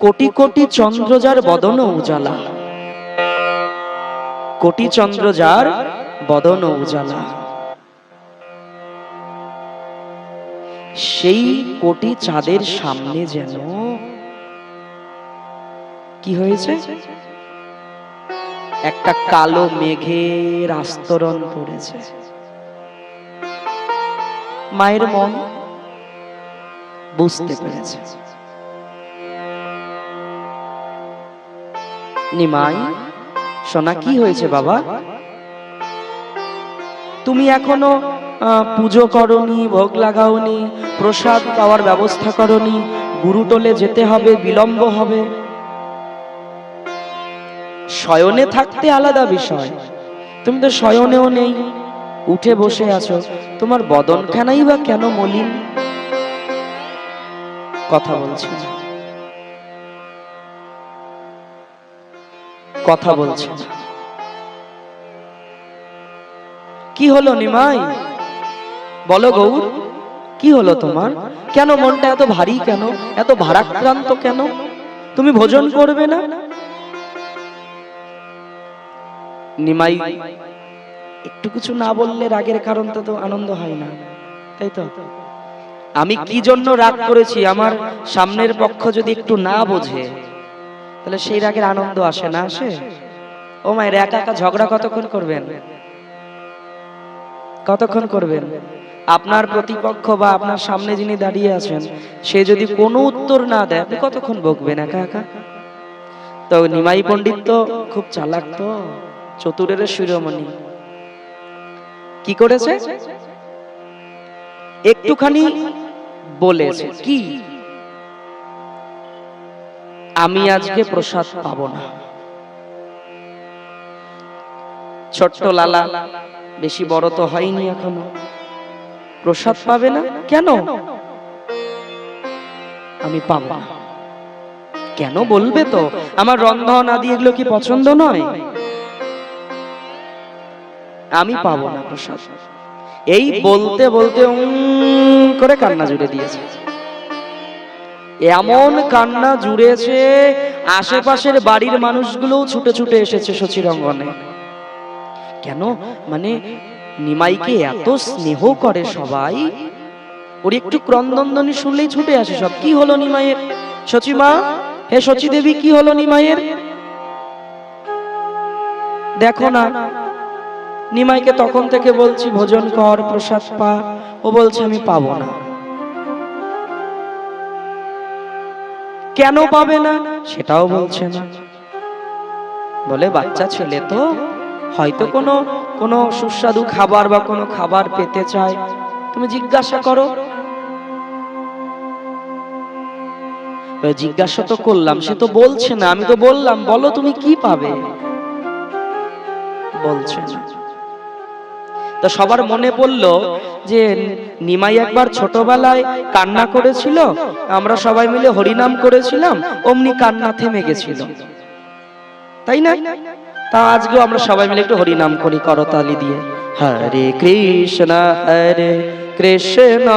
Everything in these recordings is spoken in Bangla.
কোটি কোটি চন্দ্র যার বদন উজালা। কোটি চন্দ্র যার বদন উজালা। সেই কোটি চাঁদের সামনে যেন কি হয়েছে? একটা কালো মেঘের আস্তরণ পড়েছে। মায়ের মন বুঝতে পেরেছে। নিমাই, সোনা কি হয়েছে বাবা? তুমি এখনও পুজো করনি, ভোগ লাগাওনি, প্রসাদ পাওয়ার ব্যবস্থা করনি গুরুটোলে যেতে হবে, বিলম্ব হবে। শয়নে থাকতে আলাদা বিষয়। তুমি তো শয়নেও নেই, উঠে বসে আছো। তোমার বদন বদনখানাই বা কেন মলিন? কথা বলছি কথা বলছি। কি হলো নিমাই? বলো গৌর, কি হলো তোমার? কেন মনটা এত ভারী কেন? এত ভারাক্রান্ত কেন? তুমি ভোজন করবে না? নিমাই, একটু কিছু না বললে রাগের কারণটা তো আনন্দ হয় না, তাই তো? আমি কি জন্য রাগ করেছি? আমার সামনের পক্ষ যদি একটু না বোঝে তাহলে সেই রাগের আনন্দ আসে না, আসে? ও মায়ের একা একা ঝগড়া কতক্ষণ করবেন? কতক্ষণ করবেন? আপনার প্রতিপক্ষ বা আপনার সামনে যিনি দাঁড়িয়ে আছেন, সে যদি কোনো উত্তর না দেয়, আপনি কতক্ষণ বকবেন একা একা? তো নিমাই পণ্ডিত তো খুব চালাক তো, চতুরের শিরোমণি। কি করেছে? একটুখানি বলেছে। কি? আমি আজকে প্রসাদ পাবো না। ছোট্ট লালা বেশি বড় তো হয়নি এখনও। প্রসাদ পাবে না? কেন? আমি পাবো না। কেন বলবে তো? আমার রন্ধন আদি এগুলো কি পছন্দ নয়? আমি পাবো না প্রসাদ। এই বলতে বলতে করে কান্না জুড়ে দিয়েছে। এমন কান্না জুড়েছে, আশেপাশের বাড়ির মানুষগুলোও ছুটে ছুটে এসেছে সচিরঙ্গনে। কেন? মানে নিমাইকে এত স্নেহ করে সবাই? ওর একটু ক্রন্দনধ্বনি শুনলেই ছুটে আসে সব। কি হলো নিমাইয়ের? সচিমা হে সচি দেবী, কি হলো নিমাইয়ের? দেখো না। নিমাইকে তখন থেকে বলছি, ভোজন কর, প্রসাদ পা। ও বলছে, আমি পাবো না। কেন পাবে না? সেটাও বলছে না। বলে, বাচ্চা ছেলে তো হয়তো কোনো কোনো সুস্বাদু খাবার বা কোনো খাবার পেতে চায়। তুমি জিজ্ঞাসা করো। জিজ্ঞাসা তো করলাম, সে তো বলছে না। আমি তো বললাম, বলো তুমি কি পাবে? বলছে না। তা সবার মনে পড়ল যে নিমাই একবার ছোটবেলায় কান্না করেছিল, আমরা সবাই মিলে হরিনাম করেছিলাম, অমনি কান্না থেমে গেছিল। তাই না? তা আজকেও আমরা সবাই মিলে একটু হরিনাম করি করতালি দিয়ে। হরে কৃষ্ণ হরে কৃষ্ণ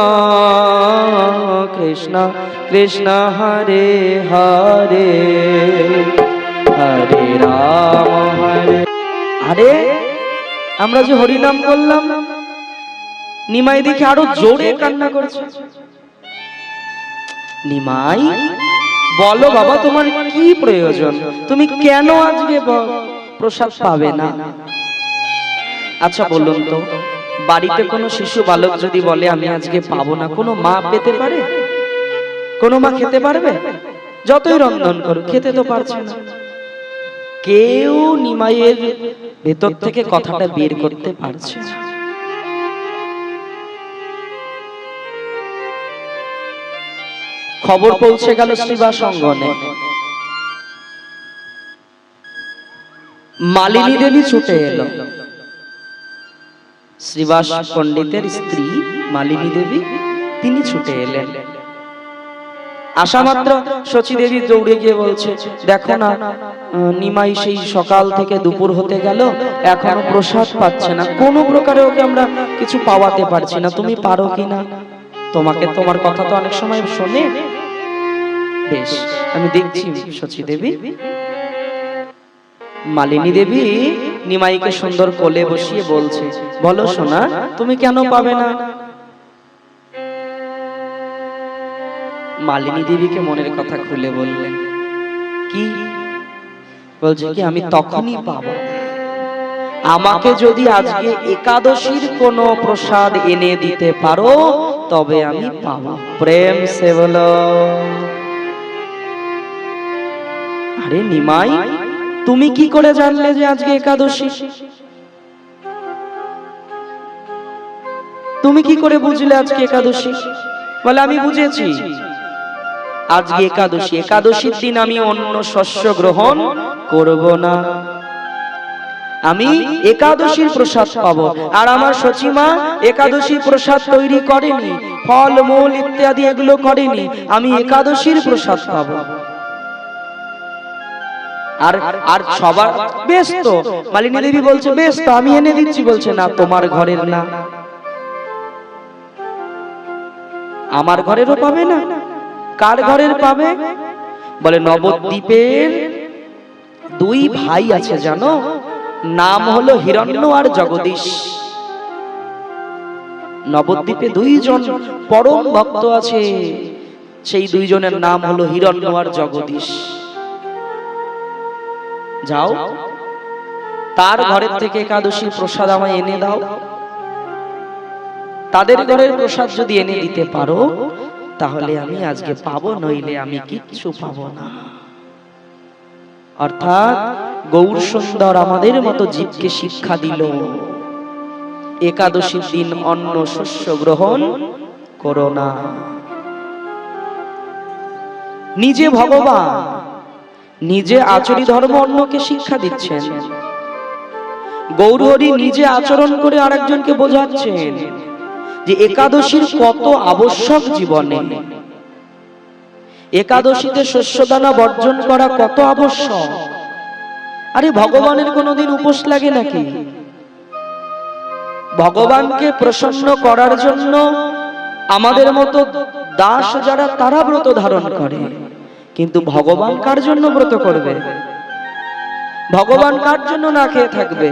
কৃষ্ণ কৃষ্ণ, হরে হরে হরে রাম, হরে। আরে, আমরা যে হরিনাম করলাম নিমাই দেখে আরও জোরে কান্না করছে। নিমাই বলো বাবা তোমার কি প্রয়োজন? তুমি কেন আজকে প্রসাদ পাবে না? আচ্ছা বলুন তো বাড়িতে কোনো শিশু বালক যদি বলে আমি আজকে পাবো না কোনো মা পেতে পারে? কোনো মা খেতে পারবে? যতই রন্ধন করো খেতে তো পারছে না। কেউ নিমাইয়ের ভেতর থেকে কথাটা বের করতে পারছে না। খবর পৌঁছে গেল শ্রীবাস অঙ্গনে মালিনী দেবী ছুটে এলো। শ্রীবাস পণ্ডিতের স্ত্রী মালিনী দেবী, তিনি ছুটে এলেন। আসা মাত্র শচী দেবী দৌড়ে গিয়ে বলছে, দেখো না নিমাই সেই সকাল থেকে দুপুর হতে গেল, এখনও প্রসাদ পাচ্ছে না। কোনো প্রকারে ওকে আমরা কিছু পাওয়াতে পারছি না। তুমি পারো কিনা তোমাকে তোমার কথা তো অনেক সময় শোনে। বেশ আমি দেখছি সচি দেবী। মালিনী দেবী নিমাইকে সুন্দর কোলে বসিয়ে বলছে বলো সোনা তুমি কেন পাবে না? মালিনী দেবীকে মনের কথা খুলে বললেন কি? বলছে কি আমি তখনই পাবো আমাকে যদি আজকে একাদশীর কোন প্রসাদ এনে দিতে পারো তবে আমি পাবো প্রেম সে বলো। আরে নিমাই, তুমি কি করে জানলে যে আজকে একাদশী? তুমি কি করে বুঝলে আজকে একাদশী? বলে, আমি বুঝেছি। আজকে একাদশী। একাদশীর দিন আমি অন্য শস্য গ্রহণ করব না। আমি একাদশীর প্রসাদ পাবো। আর আমার সচিমা একাদশী প্রসাদ তৈরি করেনি। ফল, মূল ইত্যাদি এগুলো করেনি। আমি একাদশীর প্রসাদ পাবো। আর আর সবার বেশ তো মালিনী দেবী বলছে বেশ তো আমি এনে দিচ্ছি বলছে না তোমার ঘরের না। আমার ঘরেরও পাবে না। কার ঘরের পাবে? বলে নবদ্বীপের দুই ভাই আছে জানো? নাম হলো হিরণ্য আর জগদীশ। নবদ্বীপে দুইজন পরম ভক্ত আছে। সেই দুইজনের নাম হলো হিরণ্য আর জগদীশ। যাও। তার ঘরের থেকে একাদশী প্রসাদ আমায় এনে দাও। তাদের ঘরের প্রসাদ যদি এনে দিতে পারো, তাহলে আমি আজকে পাবো, নইলে আমি কিচ্ছু পাবো না। অর্থাৎ গৌর সুন্দর আমাদের মতো জীবকে শিক্ষা দিল। একাদশীর দিন অন্ন শস্য গ্রহণ করো না। নিজে ভগবান নিজে আচরি ধর্ম অন্যকে শিক্ষা দিচ্ছেন। গৌরহরি নিজে আচরণ করে আরেকজনকে বোঝাচ্ছেন। যে একাদশীর কত আবশ্যক জীবনে। একাদশীতে শস্যদানা বর্জন করা কত আবশ্যক? আরে ভগবানের কোনোদিন উপোস লাগে নাকি? ভগবানকে প্রসন্ন করার জন্য আমাদের মতো দাস যারা তারা ব্রত ধারণ করে। কিন্তু ভগবান কার জন্য ব্রত করবে? ভগবান কার জন্য না খেয়ে থাকবে?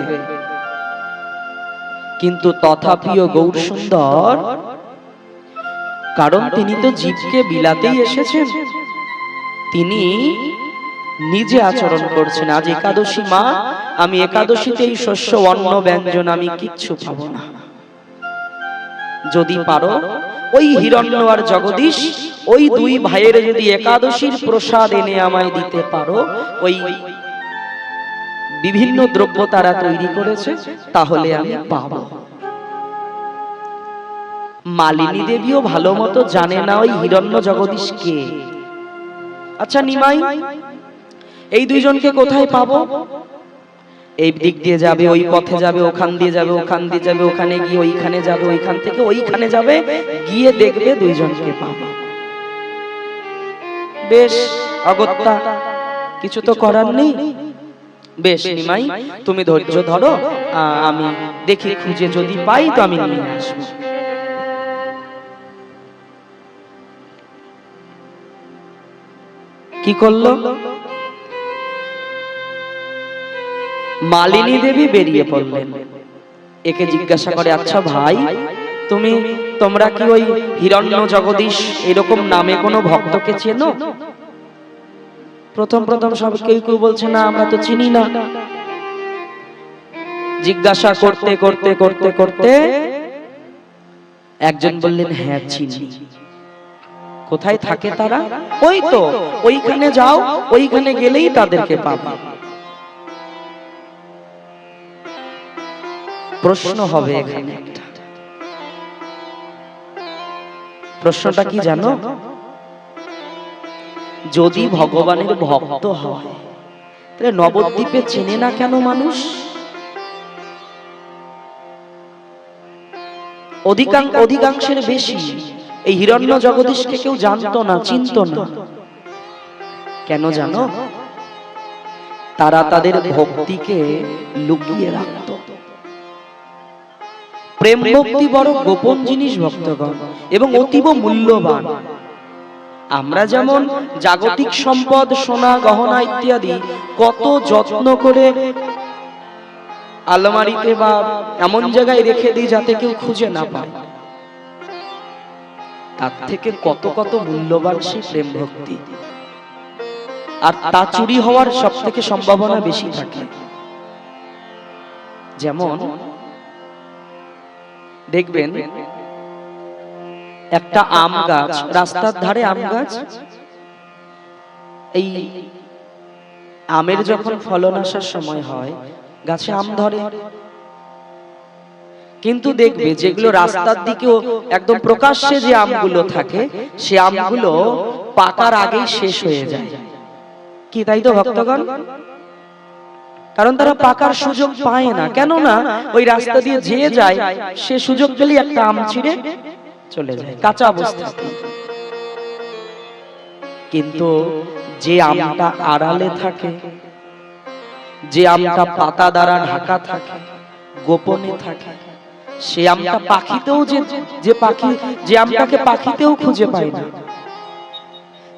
কিন্তু তথাপিও গৌর সুন্দর কারণ তিনি তো জীবকে বিলাতেই এসেছেন। তিনি নিজে আচরণ করছেন। আজ একাদশী মা আমি একাদশীতে এই শস্য অন্ন ব্যঞ্জন আমি কিচ্ছু পাবো না। যদি পারো ওই হিরণ্য আর জগদীশ, ওই দুই ভাইয়ের যদি একাদশীর প্রসাদ এনে আমায় দিতে পারো, ওই বিভিন্ন দ্রব্য তারা তৈরি করেছে, তাহলে আমি পাবো। মালিনী দেবীও ভালো মতো জানে না ওই হিরণ্য জগদীশ কে। আচ্ছা নিমাই, এই দুইজনকে কোথায় পাবো? এই দিক দিয়ে যাবে, ওই পথে যাবে, ওখান দিয়ে যাবে, ওখান দিয়ে যাবে, ওখানে গিয়ে ওইখানে যাবে, ওইখান থেকে ওইখানে যাবে, গিয়ে দেখবে দুইজনকে পাবো। বেশ, অগত্যা, কিছু তো করার নেই। বেশ, নিমাই, তুমি ধৈর্য ধরো আমি দেখি খুঁজে যদি পাই তো আমি নিয়ে আসব। কি করল? মালিনী দেবী বেরিয়ে পড়লেন। একে জিজ্ঞাসা করে আচ্ছা ভাই তুমি তোমরা কি ওই হিরণ্য জগদীশ এরকম নামে কোনো ভক্তকে চেনো? প্রথম প্রথম সব কেউ কেউ বলছে না আমরা তো চিনি না। জিজ্ঞাসা করতে করতে করতে করতে একজন বললেন হ্যাঁ চিনি। কোথায় থাকে তারা? ওই তো ওইখানে যাও ওইখানে গেলেই তাদেরকে পাবে। প্রশ্ন হবে এখানে প্রশ্নটা কি জানো? যদি ভগবানের ভক্ত হয়, তাহলে নবদ্বীপে চেনে না কেন মানুষ? অধিকাংশ অধিকাংশের বেশি এই হিরণ্য জগদীশকে কেউ জানতো না, চিনত না। কেন জানো? তারা তাদের ভক্তিকে লুকিয়ে রাখত প্রেম ভক্তি বড় গোপন জিনিস, ভক্তগণ, এবং অতীব মূল্যবান। আমরা যেমন জাগতিক সম্পদ, সোনা, গহনা ইত্যাদি কত যত্ন করে আলমারিতে বা এমন জায়গায় রেখে দিই যাতে কেউ খুঁজে না পায়। তার থেকে কত কত মূল্যবান সে প্রেম ভক্তি আর তা চুরি হওয়ার সব থেকে সম্ভাবনা বেশি থাকে। যেমন দেখবেন, একটা আম গাছ, রাস্তার ধারে আম গাছ, এই আমের যখন ফলন আসার সময় হয়, গাছে আম ধরে। কিন্তু দেখবে যেগুলো রাস্তার দিকেও একদম প্রকাশ্যে যে আমগুলো থাকে, সে আমগুলো পাকার আগেই শেষ হয়ে যায়। কি তাই তো, ভক্তগণ? কারণ তারা পাকার সুযোগ পায় না। কেন না। ওই রাস্তা দিয়ে যে যায় সে সুযোগ পেলেই একটা আম ছিঁড়ে চলে যায় কাঁচা অবস্থাতে কিন্তু যে আমটা আড়ালে থাকে যে আমটা পাতা দ্বারা ঢাকা থাকে গোপনে থাকে। সে আমটা পাখিতেও যে যে পাখি যে আমটাকে পাখিতেও খুঁজে পায় না।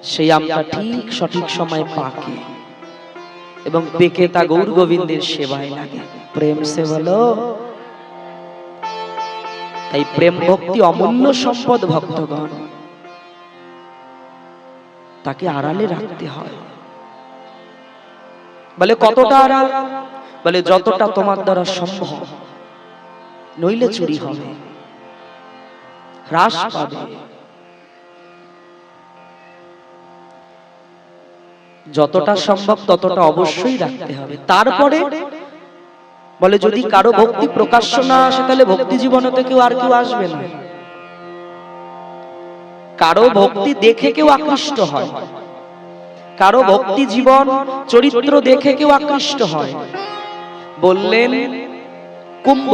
সেই আমটা ঠিক সঠিক সময় পাকে। এবং পেকে তা গৌর গোবিন্দের সেবায় লাগে। প্রেম সে বলো। তাই প্রেম ভক্তি অমূল্য সম্পদ ভক্তগণ। তাকে আড়ালে রাখতে হয়। বলে, কতটা আড়াল? বলে, যতটা তোমার দ্বারা সম্ভব। নইলে চুরি হবে। হ্রাস পাবে। যতটা সম্ভব ততটা অবশ্যই রাখতে হবে। তারপরে বলে যদি কারও ভক্তি প্রকাশ্য না আসে তাহলে ভক্তি জীবনে তো কেউ আর কেউ আসবে না। কারও ভক্তি দেখে কেউ আকৃষ্ট হয়। কারও ভক্তি জীবন চরিত্র দেখে কেউ আকৃষ্ট হয়। বললেন কুম্ভ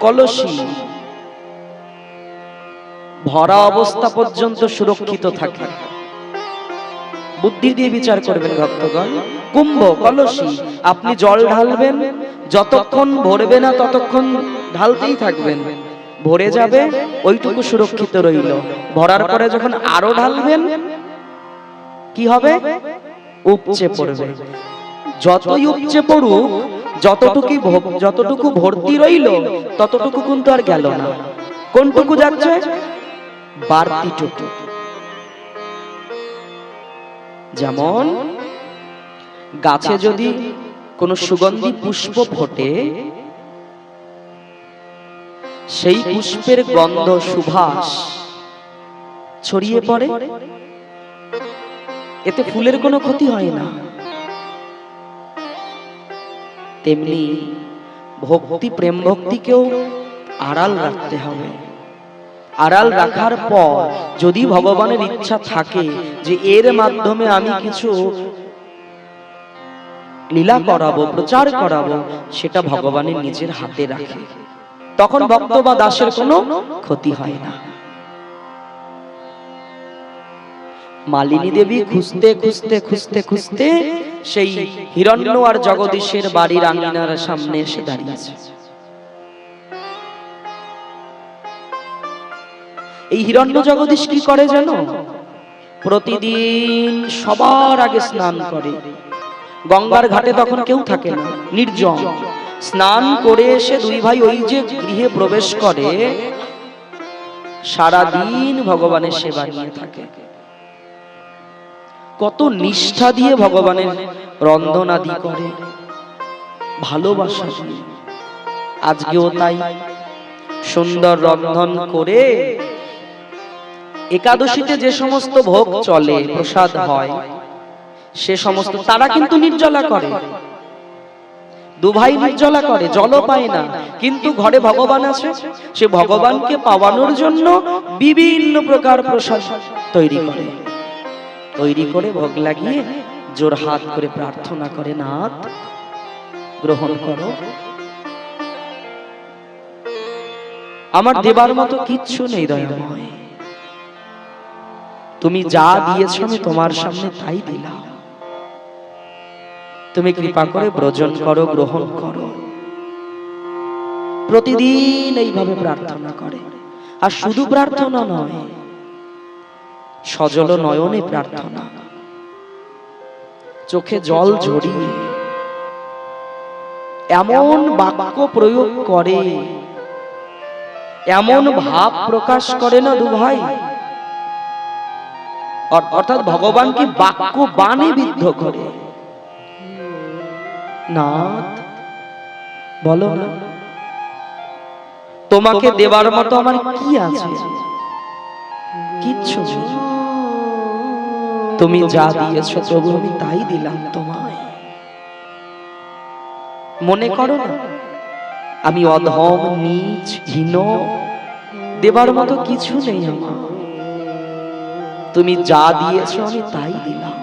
কলসী। ভরা অবস্থা পর্যন্ত সুরক্ষিত থাকে। বুদ্ধি দিয়ে বিচার করবেন ভক্তগণ। কুম্ভ, কলসি, আপনি জল ঢালবেন, যতক্ষণ ভরবে না ততক্ষণ ঢালতেই থাকবেন। ভরে যাবে, ওইটুকু সুরক্ষিত রইল। ভরার পরে যখন আরও ঢালবেন, কি হবে? উপচে পড়বে। যতই উপচে পড়ুক, যতটুকু যতটুকু ভর্তি রইল, ততটুকু কিন্তু আর গেল না। কোনটুকু যাচ্ছে? বাড়তিটুকু যেমন, গাছে যদি কোনো সুগন্ধি পুষ্প ফোটে, সেই পুষ্পের গন্ধ সুভাষ ছড়িয়ে পড়ে। এতে ফুলের কোনো ক্ষতি হয় না। তেমনি ভক্তি প্রেম ভক্তিকেও আড়াল রাখতে হবে। আড়াল রাখার পর যদি ভগবানের ইচ্ছা থাকে যে এর মাধ্যমে আমি কিছু লীলা করাবো, প্রচার করাবো, সেটা ভগবানের নিজের হাতে রাখে। তখন ভক্ত বা দাসের কোনো ক্ষতি হয় না। মালিনী দেবী খুঁজতে খুঁজতে খুঁজতে খুঁজতে সেই হিরণ্য আর জগদীশের বাড়ির আঙিনার সামনে এসে দাঁড়িয়েছে। এই হিরণ্য জগদীশ কি করে জানো? প্রতিদিন সবার আগে স্নান করে। গঙ্গার ঘাটে তখন কেউ থাকে না, নির্জন। স্নান করে এসে দুই ভাই ওই যে গৃহে প্রবেশ করে সারা দিন ভগবানের সেবা নিয়ে থাকে। কত নিষ্ঠা দিয়ে ভগবানের রন্ধন আদি করে, ভালোবাসা আজকেও তাই। সুন্দর রন্ধন করে একাদশীতে যে সমস্ত ভোগ চলে, প্রসাদ হয়, সে সমস্ত তারা কিন্তু নির্জলা করে। দুভাই নির্জলা করে, জলও পায় না। কিন্তু ঘরে ভগবান আছে, সে ভগবানকে পাওয়ানোর জন্য বিভিন্ন প্রকার প্রসাদ তৈরি করে। তৈরি করে ভোগ লাগিয়ে জোর হাত করে প্রার্থনা করে, নাথ, গ্রহণ করো। আমার দেবার মতো কিচ্ছু নেই দয়াময়। তুমি যা দিয়েছ আমি তোমার সামনে তাই দিলাম। তুমি কৃপা করে ব্রজন করো গ্রহণ করো। প্রতিদিন এইভাবে প্রার্থনা করে। আর শুধু প্রার্থনা নয় সজল নয়নে প্রার্থনা। চোখে জল ঝরিয়ে এমন বাক্য প্রয়োগ করে এমন ভাব প্রকাশ করে না দু ভাই? অর্থাৎ ভগবান কি বাক্য বাণী বিদ্ধ করে? নাথ বলো না। তোমাকে দেবার মতো আমার কি আছে? কিচ্ছু তুমি যা দিয়েছ প্রভু আমি তাই দিলাম তোমায়। মনে করো না আমি অধম নিচ হীন দেবার মতো কিছু নেই আমার। তুমি যা দিয়েছ আমি তাই দিলাম।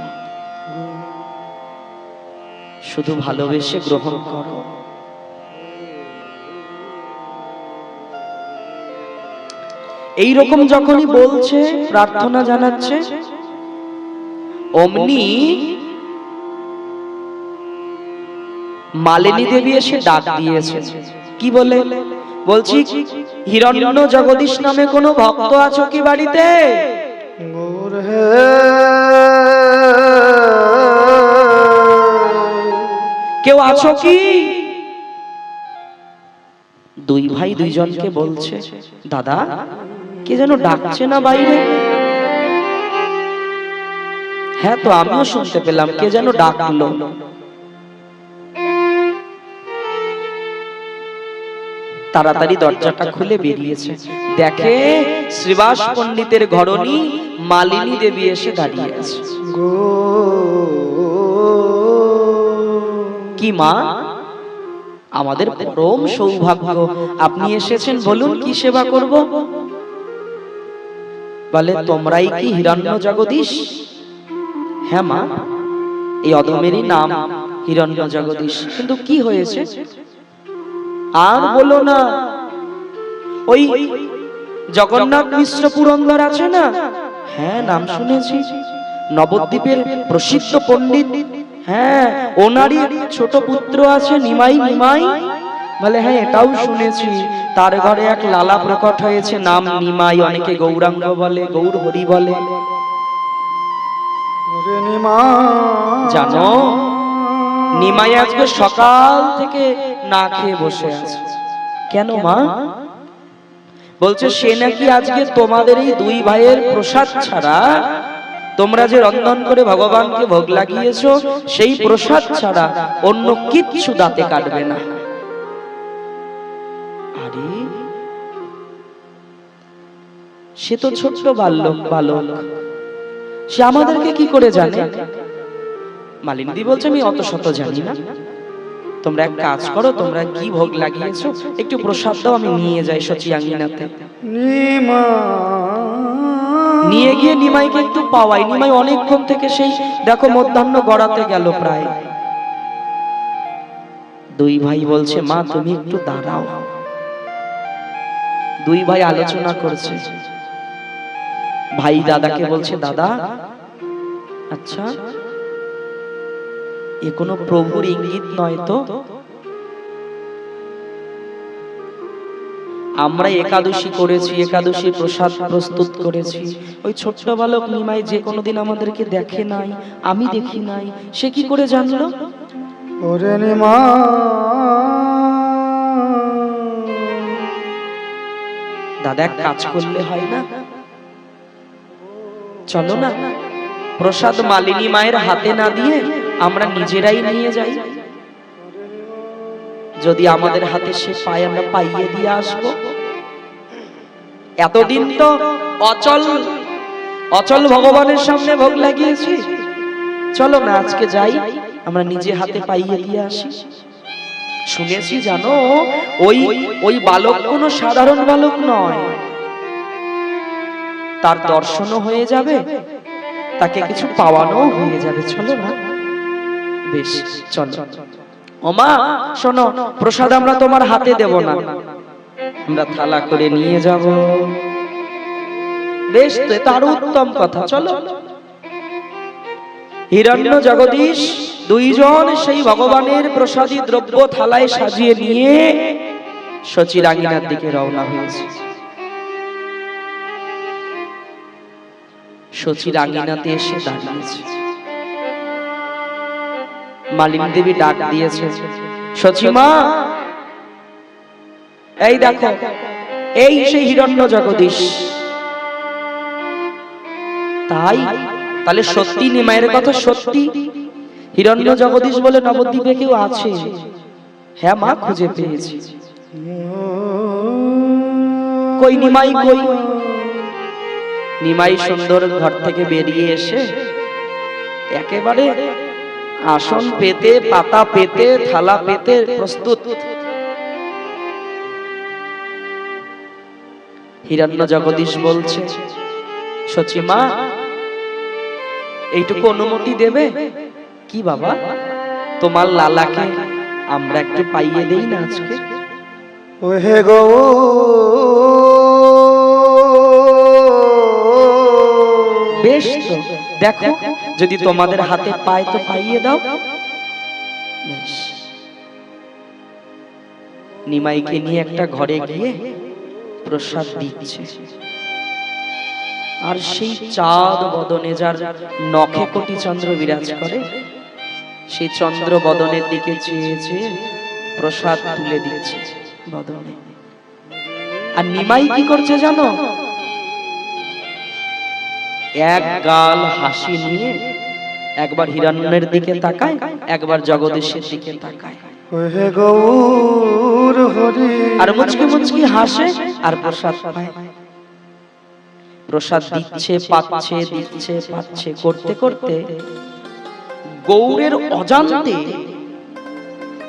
শুধু ভালোবেসে গ্রহণ করো। এই রকম যখনই বলছে, প্রার্থনা জানাচ্ছে, অমনি মালিনী দেবী এসে ডাক দিয়েছে। কি বলে? বলছি, হিরণ্য জগদীশ নামে কোনো ভক্ত আছো কি বাড়িতে? কেউ আছো কি? দুই ভাই দুইজনকে বলছে দাদা কে যেন ডাকছে না বাইরে হ্যাঁ তো আমিও শুনতে পেলাম কে যেন ডাকলো। তাড়াতাড়ি দরজাটা খুলে বেরিয়েছে দেখে শ্রীবাস পণ্ডিতের ঘরণী মালিনী দেবী এসে দাঁড়িয়ে আছে। কি মা? আমাদের পরম সৌভাগ্য। আপনি এসেছেন বলুন কি সেবা করব? বলে তোমরাই কি হিরণ্য জগদীশ? হ্যাঁ মা এই অধমেরই নাম হিরণ্য জগদীশ। কিন্তু কি হয়েছে? আর বলো না। ওই জগন্নাথ মিশ্র পুরন্দর আছে না? হ্যাঁ নাম শুনেছি। নবদ্বীপের প্রসিদ্ধ পণ্ডিত। হ্যাঁ ওনারই ছোট পুত্র আছে নিমাই নিমাই। বলে হ্যাঁ এটাও শুনেছি। তার ঘরে এক লালা প্রকট হয়েছে নাম নিমাই। অনেকে গৌরাঙ্গ বলে গৌর হরি বলে। ওরে জানো? নিমাই আজকে সকাল থেকে না খেয়ে বসে আছে। কেন মা? বলছে সে নাকি আজকে তোমাদের এই দুই ভাইয়ের প্রসাদ ছাড়া তোমরা যে রন্ধন করে ভগবানকে ভোগ লাগিয়েছো সেই প্রসাদ ছাড়া অন্য কিচ্ছু দাঁতে কাটবে না। আরে সে তো ছোট্ট বাল্যক বালক। সে আমাদেরকে কি করে জানে? মালিনী বলছে, আমি অত শত জানি না। তোমরা এক কাজ করো, তোমরা কি ভোগ লাগিয়েছো? একটু প্রসাদ দাও, আমি নিয়ে যাই সচি আঙ্গিনাতে নিমা নিয়ে গিয়ে নিমাইকে একটু পাওয়াই। নিমাই অনেকক্ষণ থেকে সেই, দেখো, মধ্যাহ্ন গড়াতে গেল প্রায়। দুই ভাই বলছে, মা, তুমি একটু দাঁড়াও। দুই ভাই আলোচনা করছে। ভাই দাদাকে বলছে, দাদা আচ্ছা এ কোনো প্রভুর ইঙ্গিত নয় তো? আমরা একাদশী করেছি একাদশী প্রসাদ প্রস্তুত করেছি। ওই ছোট্ট বালক নিমাই যে কোনোদিন আমাদেরকে দেখে নাই আমি দেখি নাই সে কি করে জানলো? ওরে নিমা। দাদা এক কাজ করলে হয় না? চলো না প্রসাদ মালিনী মায়ের হাতে না দিয়ে আমরা নিজেরাই নিয়ে যাই। যদি আমাদের হাতে সে পায়, আমরা পাইয়ে দিয়ে আসব। এতদিন তো অচল অচল ভগবানের সামনে ভোগ লাগিয়েছি। চলো না, আজকে যাই। আমরা নিজে হাতে পাইয়ে দিয়ে আসি। শুনেছি জানো, ওই ওই বালক কোনো সাধারণ বালক নয়। তার দর্শনও হয়ে যাবে, তাকে কিছু পাওয়ানো হয়ে যাবে। চলো না। বেশ, চলো। ওমা, শোনো, প্রসাদ আমরা তোমার হাতে দেব না। আমরা থালা করে নিয়ে যাব। বেশ, তো এ তো উত্তম কথা, চলো। হিরণ্য জগদীশ দুইজন সেই ভগবানের প্রসাদী দ্রব্য থালায় সাজিয়ে নিয়ে সচিরাঙ্গিনার দিকে রওনা হয়েছে। সচির আঙিনাতে এসে দাঁড়িয়েছে। মালিনী দেবী ডাক দিয়েছে সচিমা এই দেখো, এই সেই হিরণ্য জগদীশ। তাই, তাহলে সত্যি নিমায়ের কথা সত্যি? হিরণ্য জগদীশ বলে নবদ্বীপে কেউ আছে? হ্যাঁ মা, খুঁজে পেয়েছি। কই নিমাই কই? নিমাই সুন্দর ঘর থেকে বেরিয়ে এসে একেবারে আসন পেতে পাতা পেতে থালা পেতে প্রস্তুত। হিরণ্য জগদীশ বলছে সচিমা এইটুকু অনুমতি দেবে? কি বাবা? তোমার লালাকে আমরা একটু পাইয়ে দেই না আজকে? ওহে গো বেশ তো দেখো। যদি তোমাদের হাতে পায় তো পাইয়ে দাও। বেশ। নিমাইকে নিয়ে একটা ঘরে গিয়ে প্রসাদ দিচ্ছে। আর সেই চাঁদ বদনে যার নখে কোটি চন্দ্র বিরাজ করে সেই চন্দ্র বদনের দিকে চেয়ে চেয়ে প্রসাদ তুলে দিচ্ছে। বদনে। আর নিমাই কি করছে জানো? এক গাল হাসি নিয়ে একবার হিরণ্যের দিকে তাকায় একবার জগদীশের দিকে তাকায়। আর মুচকি মুচকি হাসে আর প্রসাদ পায়। প্রসাদ দিচ্ছে পাচ্ছে দিচ্ছে পাচ্ছে করতে করতে গৌরের অজান্তে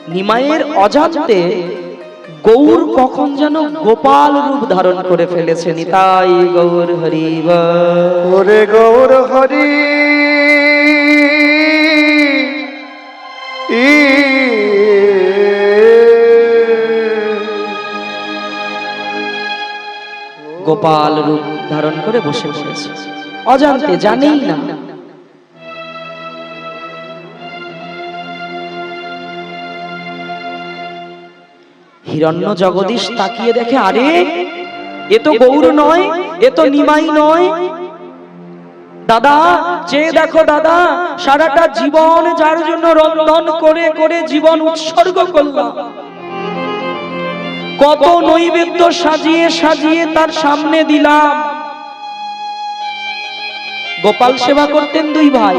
নিমায়ের অজান্তে গৌর কখন যেন গোপাল রূপ ধারণ করে ফেলেছে নিতাই গৌর হরিব ওরে গৌর হরি গোপাল রূপ ধারণ করে বসে পড়েছে। অজান্তে জানেই না হিরণ্য জগদীশ তাকিয়ে দেখে আরে এ তো গৌর নয় এ তো নিমাই নয়। দাদা চেয়ে দেখো দাদা সারাটা জীবন যার জন্য রন্ধন করে করে জীবন উৎসর্গ করলাম। কত নৈবেদ্য সাজিয়ে সাজিয়ে তার সামনে দিলাম। গোপাল সেবা করতেন দুই ভাই।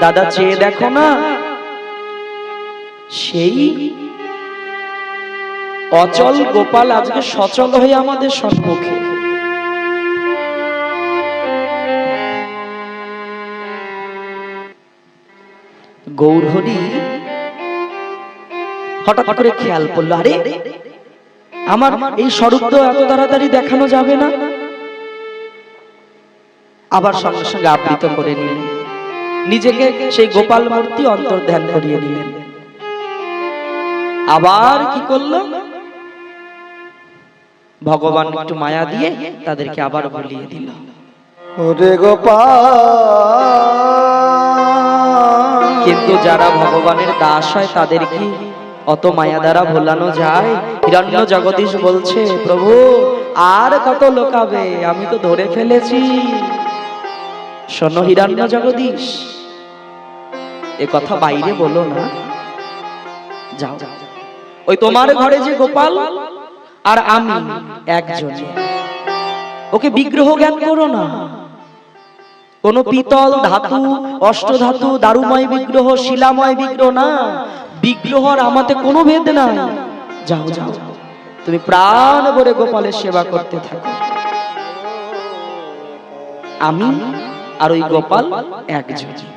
দাদা চেয়ে দেখো না সেই অচল গোপাল আজকে সচল হয়ে আমাদের সম্মুখে। গৌরহরি হঠাৎ করে খেয়াল পড়ল, আরে, আমার এই স্বরূপ তো এত তাড়াতাড়ি দেখানো যাবে না। আবার সঙ্গে সঙ্গে আবৃত করে নিলেন। নিজেকে সেই গোপাল মূর্তি অন্তর্ধান করিয়ে নিলেন। আবার কি করল ভগবান একটু মায়া দিয়ে তাদেরকে আবার বলিয়ে দিল। ওরে গোপাল। কিন্তু যারা ভগবানের দাস হয় তাদের কি অত মায়া দ্বারা ভোলানো যায়? হিরণ্য জগদীশ বলছে প্রভু আর কত লোকাবে? আমি তো ধরে ফেলেছি। শোনো হিরণ্য জগদীশ এ কথা বাইরে বলো না। যাও। ওই তোমার ঘরে যে গোপাল আর আমি একজন। ওকে বিগ্রহ জ্ঞান করো না। কোন পিতল ধাতু, অষ্টধাতু, দারুময় বিগ্রহ, শিলাময় বিগ্রহ না। বিগ্রহর আমাতে কোনো ভেদ নাই। যাও যাও। তুমি প্রাণ ভরে গোপালের সেবা করতে থাকো। আমি আর ওই গোপাল একজন।